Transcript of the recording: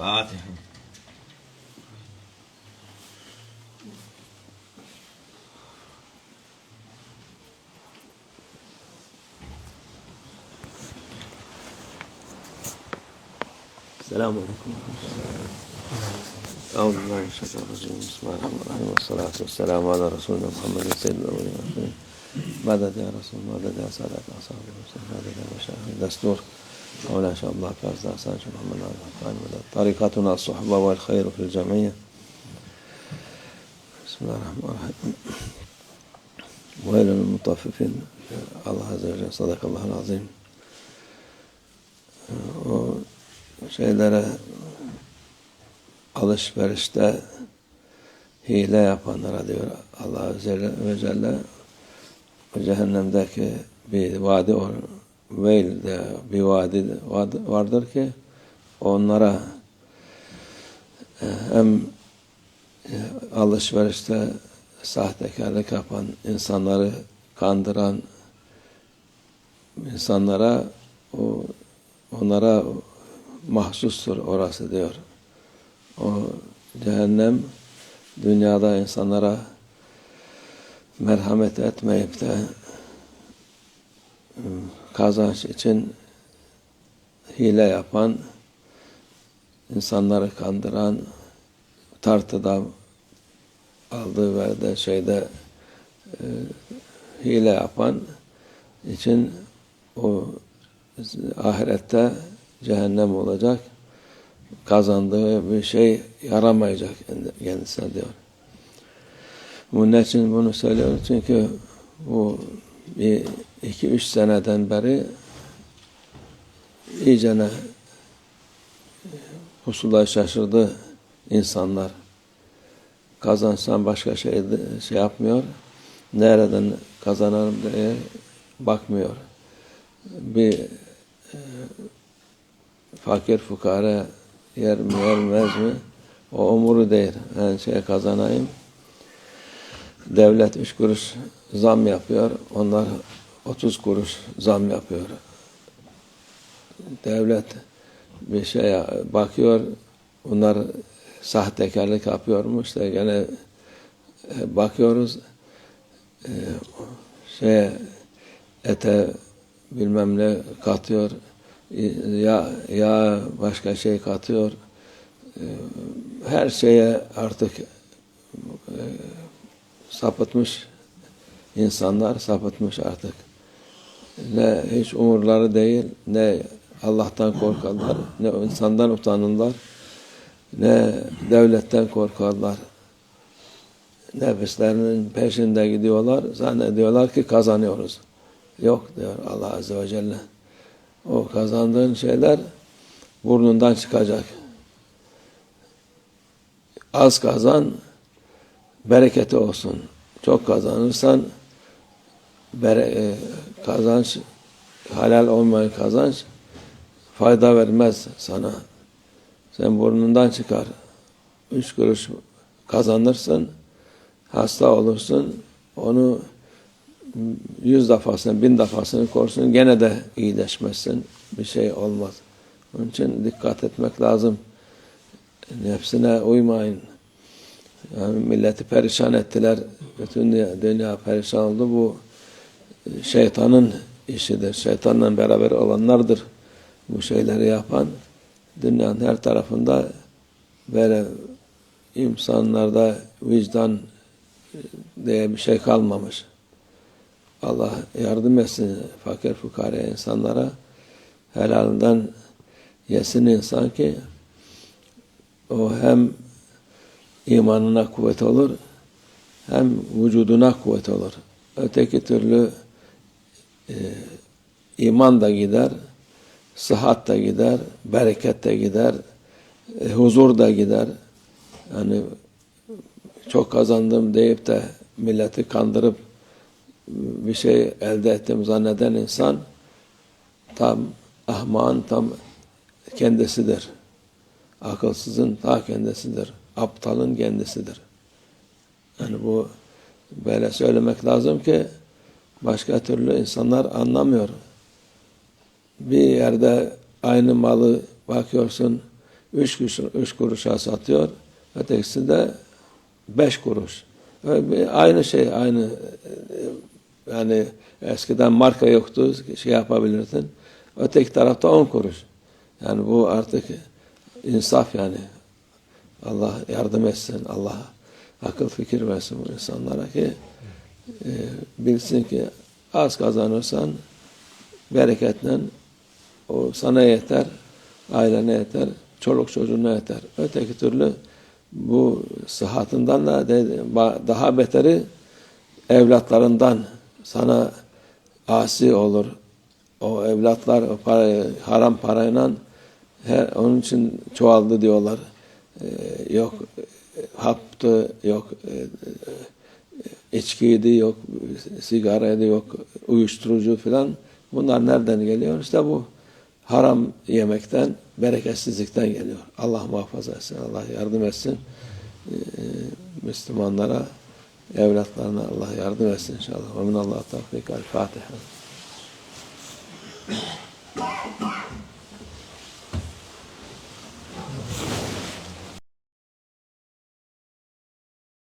Fatiha. السلام عليكم. أعوذ بالله من الشيطان الرجيم. بسم الله الرحمن الرحيم. والصلاة والسلام على رسولنا محمد سيد الأولين والآخرين مدد يا رسول مدد يا سادة أصحاب المسلمين مدد يا مشايخ؟ دستور. مولانا شاء الله فاز داسان شيخ محمد عبد طريقتنا الصحبة والخير في الجمعية بسم الله الرحمن الرحيم. ويل للمطففين. الله عز وجل صدق الله العظيم. şeylere alışverişte hile yapanlara diyor Allah Azze ve Celle cehennemdeki bir vadi or, veil de bir vadi vardır ki onlara e, hem e, alışverişte sahtekarlık yapan insanları kandıran insanlara o onlara mahsustur orası diyor. O cehennem dünyada insanlara merhamet etmeyip de kazanç için hile yapan, insanları kandıran, tartıda aldığı verdiği şeyde e, hile yapan için o ahirette cehennem olacak. Kazandığı bir şey yaramayacak kendisine diyor. Bunun için bunu söylüyorum çünkü bu bir iki üç seneden beri iyicene pusula şaşırdı insanlar. Kazansan başka şey, şey yapmıyor. Nereden kazanırım diye bakmıyor. Bir e, fakir fukara yer mi yermez mi o umuru değil. Yani şey kazanayım. Devlet üç kuruş zam yapıyor. Onlar otuz kuruş zam yapıyor. Devlet bir şeye bakıyor. Bunlar sahtekarlık yapıyormuş da gene bakıyoruz e, şeye ete bilmem ne katıyor ya ya başka şey katıyor her şeye artık sapıtmış insanlar sapıtmış artık ne hiç umurları değil ne Allah'tan korkarlar ne insandan utanırlar ne devletten korkarlar nefislerinin peşinde gidiyorlar zannediyorlar ki kazanıyoruz yok diyor Allah Azze ve Celle o kazandığın şeyler burnundan çıkacak. Az kazan, bereketi olsun. Çok kazanırsan bere, kazanç, halal olmayan kazanç fayda vermez sana. Sen burnundan çıkar. Üç kuruş kazanırsın, hasta olursun, onu yüz defasını, bin defasını korsun gene de iyileşmezsin. Bir şey olmaz. Onun için dikkat etmek lazım. Nefsine uymayın. Yani milleti perişan ettiler. Bütün dünya perişan oldu. Bu şeytanın işidir. Şeytanla beraber olanlardır. Bu şeyleri yapan dünyanın her tarafında böyle insanlarda vicdan diye bir şey kalmamış. Allah yardım etsin fakir fukara insanlara helalinden yesin insan ki o hem imanına kuvvet olur hem vücuduna kuvvet olur. Öteki türlü e, iman da gider, sıhhat da gider, bereket de gider, e, huzur da gider. Yani çok kazandım deyip de milleti kandırıp bir şey elde ettim zanneden insan tam ahman tam kendisidir. Akılsızın ta kendisidir. Aptalın kendisidir. Yani bu böyle söylemek lazım ki başka türlü insanlar anlamıyor. Bir yerde aynı malı bakıyorsun üç kuruş, üç kuruşa satıyor. Ötekisi de beş kuruş. Aynı şey, aynı e, yani eskiden marka yoktu, şey yapabilirdin. Öteki tarafta on kuruş. Yani bu artık insaf yani. Allah yardım etsin, Allah akıl fikir versin bu insanlara ki e, bilsin ki az kazanırsan bereketle o sana yeter, ailene yeter, çoluk çocuğuna yeter. Öteki türlü bu sıhhatından da daha beteri evlatlarından sana asi olur. O evlatlar o parayı, haram parayla her, onun için çoğaldı diyorlar. Ee, yok e, haptı, yok e, içkiydi, yok sigaraydı, yok uyuşturucu filan. Bunlar nereden geliyor? İşte bu haram yemekten, bereketsizlikten geliyor. Allah muhafaza etsin, Allah yardım etsin. Ee, Müslümanlara, evlatlarına Allah yardım etsin inşallah. Ve minallah tevfik. El Fatiha.